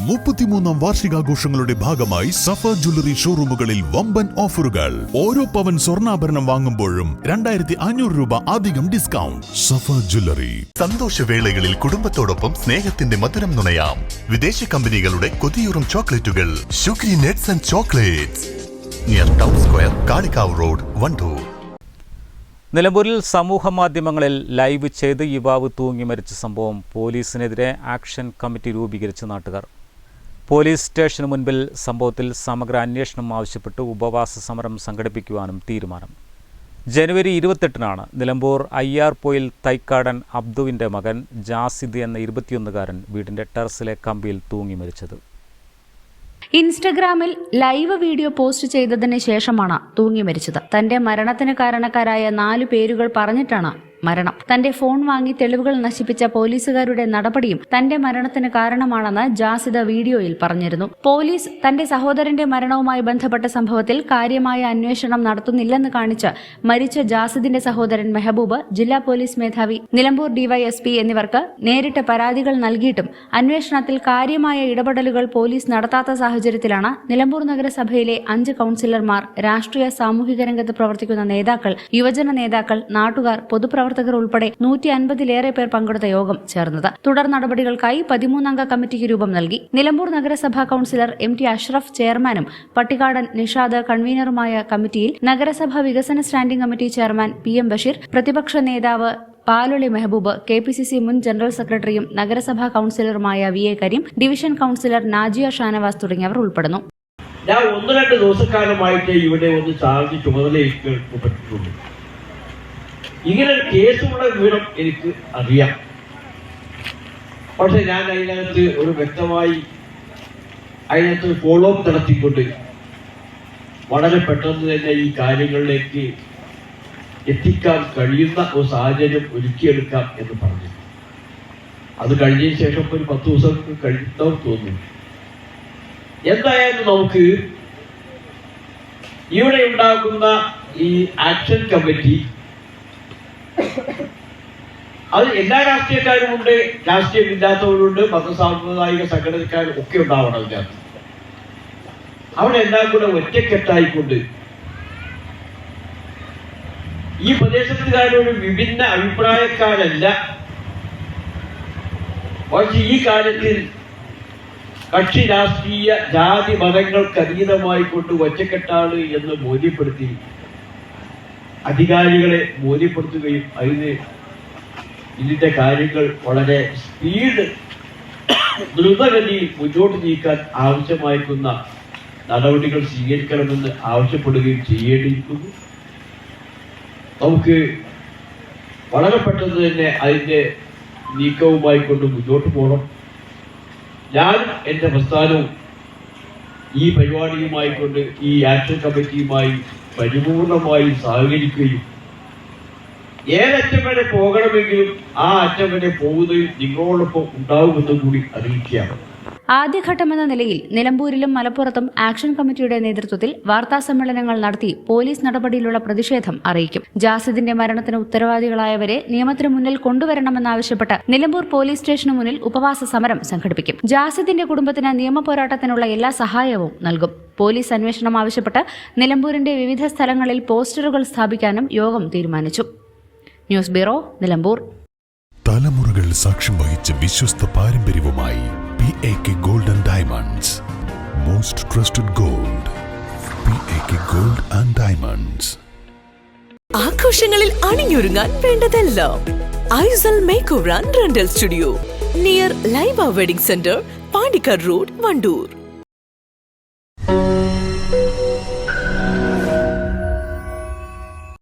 മുപ്പത്തിമൂന്നാം വാർഷികാഘോഷങ്ങളുടെ ഭാഗമായി സഫ ജ്വല്ലറി ഷോറൂമുകളിൽ വമ്പൻ ഓഫറുകൾ. ഓരോ പവൻ സ്വർണാഭരണം വാങ്ങുമ്പോഴും രണ്ടായിരത്തി അഞ്ഞൂറ് രൂപ അധികം ഡിസ്കൗണ്ട്. സഫ ജ്വല്ലറി. സന്തോഷവേളകളിൽ കുടുംബത്തോടൊപ്പം സ്നേഹത്തിന്റെ മധുരം നുണയാം. വിദേശ കമ്പനികളുടെ കൊതിയൂറും ചോക്ലേറ്റുകൾ. Sugary nuts and chocolates. Near town square Kalikavu road Wandoor. നിലമ്പൂരിൽ സമൂഹ മാധ്യമങ്ങളിൽ ലൈവ് ചെയ്ത് യുവാവ് തൂങ്ങി മരിച്ച സംഭവം പോലീസിനെതിരെ ആക്ഷൻ കമ്മിറ്റി രൂപീകരിച്ച നാട്ടുകാർ. പോലീസ് സ്റ്റേഷന് മുൻപിൽ സംഭവത്തിൽ സമഗ്ര അന്വേഷണം ആവശ്യപ്പെട്ട് ഉപവാസ സമരം സംഘടിപ്പിക്കുവാനും തീരുമാനം. ജനുവരി ഇരുപത്തെട്ടിനാണ് നിലമ്പൂർ അയ്യാർപൊയിൽ തൈക്കാടൻ അബ്ദുവിന്റെ മകൻ ജാസിദ് എന്ന ഇരുപത്തിയൊന്നുകാരൻ വീടിന്റെ ടെറസിലെ കമ്പിയിൽ തൂങ്ങി മരിച്ചത്. ഇൻസ്റ്റഗ്രാമിൽ ലൈവ് വീഡിയോ പോസ്റ്റ് ചെയ്തതിന് ശേഷമാണ് തൂങ്ങി മരിച്ചത്. തന്റെ മരണത്തിന് കാരണക്കാരായ നാലു പേരുകൾ പറഞ്ഞിട്ടാണ് മരണം. തന്റെ ഫോൺ വാങ്ങി തെളിവുകൾ നശിപ്പിച്ച പോലീസുകാരുടെ നടപടിയും തന്റെ മരണത്തിന് കാരണമാണെന്ന് ജാസിദ വീഡിയോയിൽ പറഞ്ഞിരുന്നു. പോലീസ് തന്റെ സഹോദരന്റെ മരണവുമായി ബന്ധപ്പെട്ട സംഭവത്തിൽ കാര്യമായ അന്വേഷണം നടത്തുന്നില്ലെന്ന് കാണിച്ച് മരിച്ച ജാസിദിന്റെ സഹോദരൻ മെഹബൂബ് ജില്ലാ പോലീസ് മേധാവി നിലമ്പൂർ ഡിവൈഎസ്പി എന്നിവർക്ക് നേരിട്ട് പരാതികൾ നൽകിയിട്ടും അന്വേഷണത്തിൽ കാര്യമായ ഇടപെടലുകൾ പോലീസ് നടത്താത്ത സാഹചര്യത്തിലാണ് നിലമ്പൂർ നഗരസഭയിലെ അഞ്ച് കൌൺസിലർമാർ രാഷ്ട്രീയ സാമൂഹിക രംഗത്ത് പ്രവർത്തിക്കുന്ന നേതാക്കൾ യുവജന നേതാക്കൾ നാട്ടുകാർ പൊതുപ്രവർത്തകർ ഉൾപ്പെടെ നൂറ്റി അൻപതിലേറെ പേർ പങ്കെടുത്ത യോഗം ചേർന്നത്. തുടർ നടപടികൾക്കായി പതിമൂന്നംഗ കമ്മിറ്റിക്ക് രൂപം നൽകി. നിലമ്പൂർ നഗരസഭാ കൌൺസിലർ എം ടി അഷ്റഫ് ചെയർമാനും പട്ടികാടൻ നിഷാദ് കൺവീനറുമായ കമ്മിറ്റിയിൽ നഗരസഭാ വികസന standing committee chairman P M Basheer പ്രതിപക്ഷ നേതാവ് Paloli Mehaboob K P C C മുൻ ജനറൽ സെക്രട്ടറിയും നഗരസഭാ കൌൺസിലറുമായ V A Kareem division councillor Najiya Shanavas തുടങ്ങിയവർ ഉൾപ്പെടുന്നു. ഞാൻ ഒന്ന് രണ്ട് ദിവസക്കാലമായിട്ട് ഇവിടെ ഒന്ന് ചാർജ് ചുമതലയേൽക്കപ്പെട്ടിട്ടുള്ളൂ ഇങ്ങനെ ഒരു കേസുള്ള വിവരം എനിക്ക് അറിയാം. പക്ഷെ ഞാൻ അതിനകത്ത് ഒരു വ്യക്തമായി അതിനകത്ത് ഫോളോ അപ്പ് നടത്തിക്കൊണ്ട് വളരെ പെട്ടെന്ന് തന്നെ ഈ കാര്യങ്ങളിലേക്ക് എത്തിക്കാൻ കഴിയുന്ന ഒരു സാഹചര്യം ഒരുക്കിയെടുക്കാം എന്ന് പറഞ്ഞു. അത് കഴിഞ്ഞതിന് ശേഷം ഒരു പത്ത് ദിവസം കഴിഞ്ഞവർ തോന്നുന്നു. എന്തായാലും നമുക്ക് ഇവിടെ ഉണ്ടാകുന്ന ഈ ആക്ഷൻ കമ്മിറ്റി അത് എല്ലാ രാഷ്ട്രീയക്കാരും ഉണ്ട് രാഷ്ട്രീയമില്ലാത്തവരുണ്ട് മതസാമുദായിക സംഘടനക്കാരും ഒക്കെ ഉണ്ടാവണം അതിനകത്ത്. അവിടെ എല്ലാം കൂടെ ഒറ്റക്കെട്ടായിക്കൊണ്ട്. ഈ പ്രദേശത്തുകാരോട് വിഭിന്ന അഭിപ്രായക്കാരല്ല. പക്ഷെ ഈ കാര്യത്തിൽ കക്ഷി രാഷ്ട്രീയ ജാതി മതങ്ങൾക്ക് അതീതമായി കൊണ്ട് ഒറ്റക്കെട്ടാണ് എന്ന് ബോധ്യപ്പെടുത്തി അധികാരികളെ ബോധ്യപ്പെടുത്തുകയും അതിന് ഇതിന്റെ കാര്യങ്ങൾ വളരെ സ്പീഡ് ദ്രുതഗതിയിൽ മുന്നോട്ട് നീക്കാൻ ആവശ്യമായിരിക്കുന്ന നടപടികൾ സ്വീകരിക്കണമെന്ന് ആവശ്യപ്പെടുകയും ചെയ്യേണ്ടിയിരിക്കുന്നു. നമുക്ക് വളരെ പെട്ടെന്ന് തന്നെ അതിന്റെ നീക്കവുമായി കൊണ്ട് മുന്നോട്ട് പോകണം. ഞാൻ എന്റെ പ്രസ്ഥാനവും ഈ പരിപാടിയുമായി കൊണ്ട് ഈ ആക്ഷൻ കമ്മിറ്റിയുമായി പരിപൂർണമായി സഹകരിക്കുകയും ഏതറ്റം വരെ പോകണമെങ്കിലും ആ അറ്റം വരെ പോകുന്നതിൽ നിങ്ങളോടൊപ്പം ഉണ്ടാവുമെന്നും കൂടി അറിയിക്കുകയാണ്. ആദ്യഘട്ടമെന്ന നിലയിൽ നിലമ്പൂരിലും മലപ്പുറത്തും ആക്ഷൻ കമ്മിറ്റിയുടെ നേതൃത്വത്തിൽ വാർത്താ സമ്മേളനങ്ങൾ നടത്തി പോലീസ് നടപടിയിലുള്ള പ്രതിഷേധം അറിയിക്കും. ജാസിദിന്റെ മരണത്തിന് ഉത്തരവാദികളായവരെ നിയമത്തിന് മുന്നിൽ കൊണ്ടുവരണമെന്നാവശ്യപ്പെട്ട് നിലമ്പൂർ പോലീസ് സ്റ്റേഷന് മുന്നിൽ ഉപവാസ സമരം സംഘടിപ്പിക്കും. ജാസിദിന്റെ കുടുംബത്തിന് നിയമ പോരാട്ടത്തിനുള്ള എല്ലാ സഹായവും നൽകും. പോലീസ് അന്വേഷണം ആവശ്യപ്പെട്ട് നിലമ്പൂരിന്റെ വിവിധ സ്ഥലങ്ങളിൽ പോസ്റ്ററുകൾ സ്ഥാപിക്കാനും യോഗം തീരുമാനിച്ചു. News bureau Nilambur. തലമുറകൾ സാക്ഷ്യം വഹിച്ച വിശ്വസ്ത പാരമ്പര്യവുമായി P A K gold and diamonds most trusted gold P A K gold and diamonds ആഘോഷങ്ങളിൽ അണിഞ്ഞൊരുങ്ങാൻ വേണ്ടതെല്ലാം Aisal make over rental studio. Near Laiba wedding centre Pandikkad road Wandoor